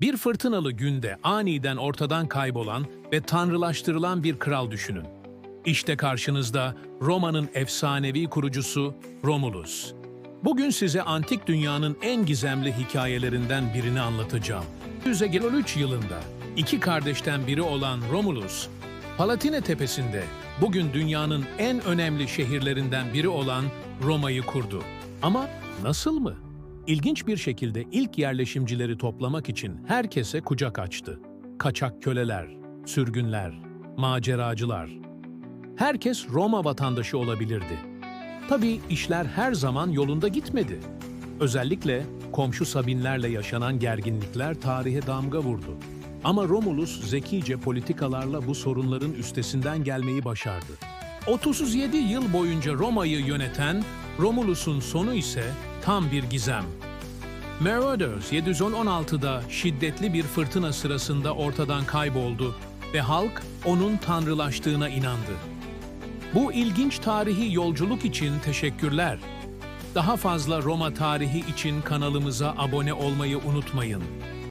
Bir fırtınalı günde aniden ortadan kaybolan ve tanrılaştırılan bir kral düşünün. İşte karşınızda Roma'nın efsanevi kurucusu Romulus. Bugün size antik dünyanın en gizemli hikayelerinden birini anlatacağım. 153 yılında iki kardeşten biri olan Romulus, Palatine Tepesi'nde bugün dünyanın en önemli şehirlerinden biri olan Roma'yı kurdu. Ama nasıl mı? İlginç bir şekilde ilk yerleşimcileri toplamak için herkese kucak açtı. Kaçak köleler, sürgünler, maceracılar. Herkes Roma vatandaşı olabilirdi. Tabii işler her zaman yolunda gitmedi. Özellikle komşu Sabinlerle yaşanan gerginlikler tarihe damga vurdu. Ama Romulus zekice politikalarla bu sorunların üstesinden gelmeyi başardı. 37 yıl boyunca Roma'yı yöneten Romulus'un sonu ise tam bir gizem. Merodos 716'da şiddetli bir fırtına sırasında ortadan kayboldu ve halk onun tanrılaştığına inandı. Bu ilginç tarihi yolculuk için teşekkürler. Daha fazla Roma tarihi için kanalımıza abone olmayı unutmayın.